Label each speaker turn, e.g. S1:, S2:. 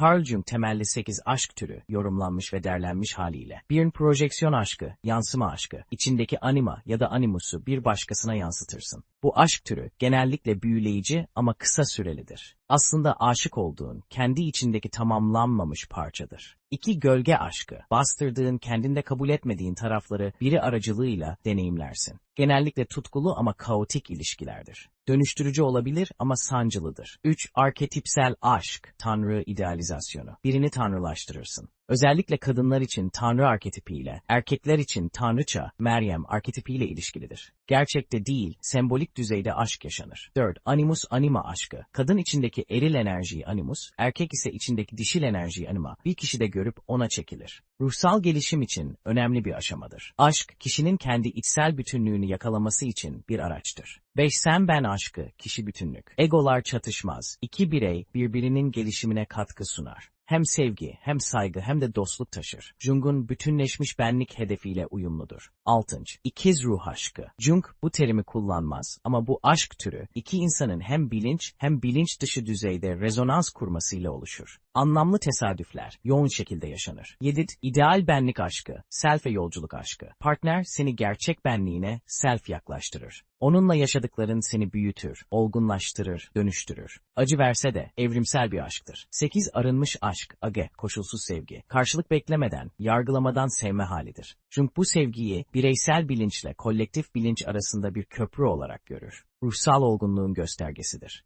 S1: Carl Jung temelli 8 aşk türü yorumlanmış ve derlenmiş haliyle. Bir projeksiyon aşkı, yansıma aşkı, içindeki anima ya da animusu bir başkasına yansıtırsın. Bu aşk türü genellikle büyüleyici ama kısa sürelidir. Aslında aşık olduğun, kendi içindeki tamamlanmamış parçadır. İki gölge aşkı, bastırdığın, kendinde kabul etmediğin tarafları biri aracılığıyla deneyimlersin. Genellikle tutkulu ama kaotik ilişkilerdir. Dönüştürücü olabilir ama sancılıdır. 3. Arketipsel aşk, tanrı idealizasyonu. Birini tanrılaştırırsın. Özellikle kadınlar için tanrı arketipiyle, erkekler için tanrıça, Meryem arketipiyle ilişkilidir. Gerçekte değil, sembolik düzeyde aşk yaşanır. 4. Animus anima aşkı. Kadın içindeki eril enerjiyi animus, erkek ise içindeki dişil enerjiyi anima, bir kişide görüp ona çekilir. Ruhsal gelişim için önemli bir aşamadır. Aşk, kişinin kendi içsel bütünlüğünü yakalaması için bir araçtır. 5. Sen ben aşkı, kişi bütünlük. Egolar çatışmaz. İki birey birbirinin gelişimine katkı sunar hem sevgi, hem saygı hem de dostluk taşır. Jung'un bütünleşmiş benlik hedefiyle uyumludur. 6. İkiz ruh aşkı. Jung bu terimi kullanmaz ama bu aşk türü iki insanın hem bilinç hem bilinç dışı düzeyde rezonans kurmasıyla oluşur. Anlamlı tesadüfler yoğun şekilde yaşanır. 7. İdeal benlik aşkı, self'e yolculuk aşkı. Partner seni gerçek benliğine self yaklaştırır. Onunla yaşadıkların seni büyütür, olgunlaştırır, dönüştürür. Acı verse de evrimsel bir aşktır. 8. Arınmış aşk, age, koşulsuz sevgi. Karşılık beklemeden, yargılamadan sevme halidir. Jung bu sevgiyi bireysel bilinçle kolektif bilinç arasında bir köprü olarak görür. Ruhsal olgunluğun göstergesidir.